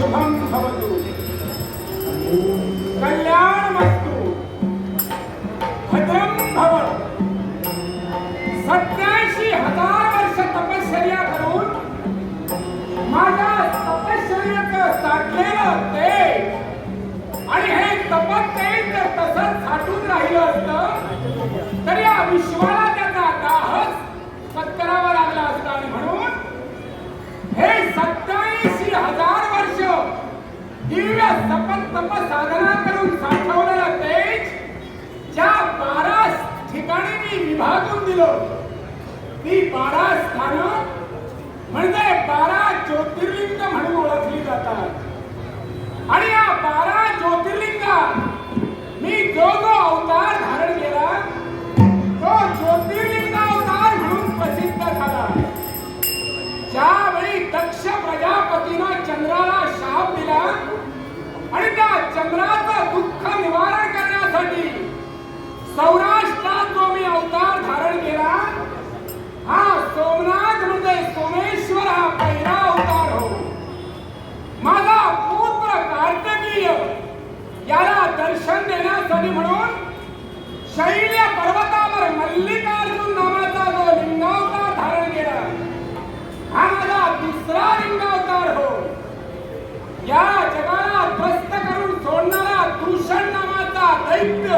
शुभम भवतु। कल्याणमस्तु। भद्रम भव सत्याऐंशी हजार वर्ष तपश्चर्या करून माझ्या तपश्चर्याच साठलेलं ते. आणि हे तपत ते तर तसंच साठून राहिलं असतं तर या विश्वाला त्याचा दाहच पत्करावा लागला असता आणि म्हणून हे सत्याऐंशी हजार वर्ष दिव्य सपत तप साधना करून साठवलेलं तेज ज्या बारा ठिकाणी मी विभागून दिलो ती बारा स्थानं चंद्राचं दुःख निवारण करण्यासाठी सौरा दैत्य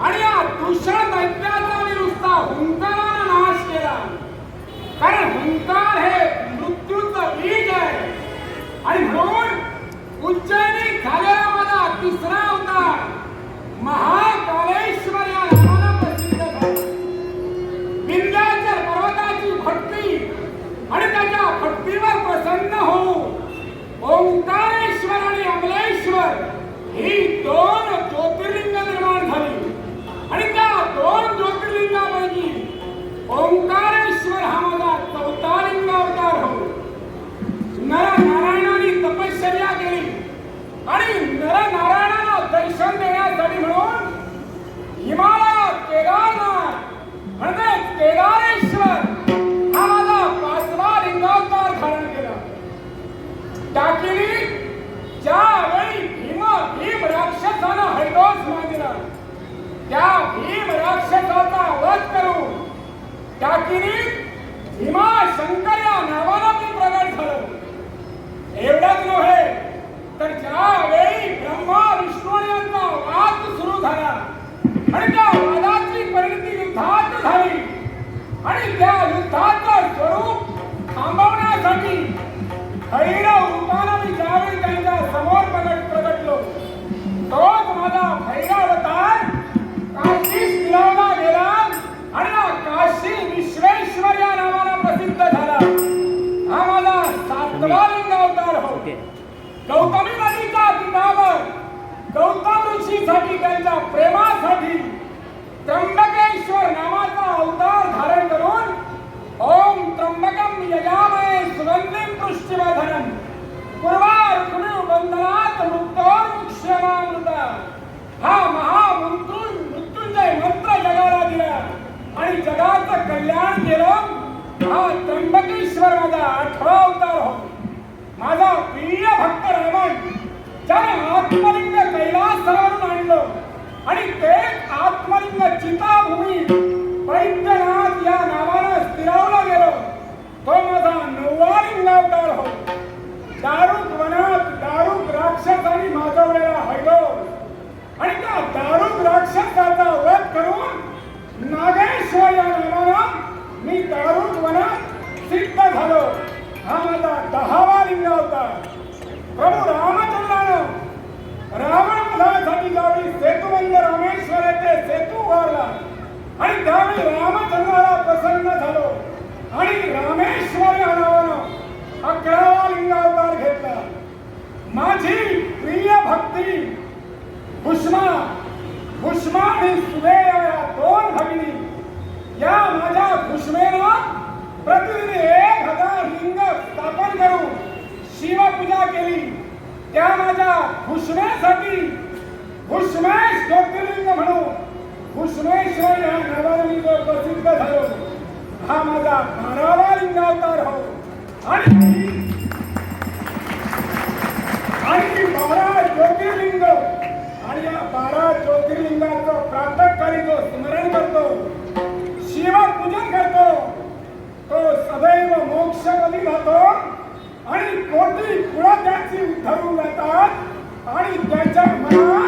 आणि या दूषण दैत्याचा मी नुसता हुंकाराला नाश केला. कारण हुंकार हे मृत्यूचं बीज आहे. आणि म्हणून उज्जैनी झालेला माझा तिसरा अवतार महाकालेश्वर या नावानं प्रसिद्ध झाला. विंध्याचल पर्वताची भक्ती आणि त्याच्या भक्तीवर प्रसन्न होऊ ओंकारेश्वर आणि अमलेश्वर ही दोन गौतम त्यांच्या प्रेमासाठी त्र्यंबकेश्वर नावाचा अवतार धारण करून ओम त्र्यंबकम यजामहे सुगंधिम पुष्टिवर्धनम। पूर्वार्जुन बंधनात मृत्योर्मुक्ष्यमामृता हा महामृत्यू मृत्युंजय मंत्र जगाला दिला आणि जगाचं कल्याण केलं हा त्र्यंबकेश्वर माझा आठवा अवतार हो माझा प्रिय भक्त रावण ज्याने आत्मलिंग दारू त्या दारुक वध करून नागेश्वर या नावानं मी दारुक वनात सिद्ध झालो. हा माझा दहावा लिंग होता. प्रभू रामचंद्रानं रावण वधासाठी ज्यावेळी सेतुबंद रामेश्वर येथे सेतू उभारला आणि त्यावेळी रामचंद्राला प्रसन्न झालो आणि रामेश्वर या नावानं अकरावा लिंगावतार घेतला. माझी प्रिय भक्ती भुष्मा भुष्मा ही सुदेय दोन भगिनी। या माझ्या भुष्मेनं प्रतिदिन एक हजार लिंग स्थापन करून शिवपूजा केली। त्या माझ्या भुष्मेसाठी भुष्मेश ज्योतिर्लिंग म्हणून भुष्मेश्वर या नावाने जो प्रसिद्ध झालो। हा माझा बारावा लिंगावतार हो। आणि कुटुंबाचं प्रातकाळी तो स्मरण करतो शिवपूजन करतो. तो सदैव मोक्ष कधी जातो आणि कोटी कुळात्याची उद्धारून जातात आणि त्याच्या मनात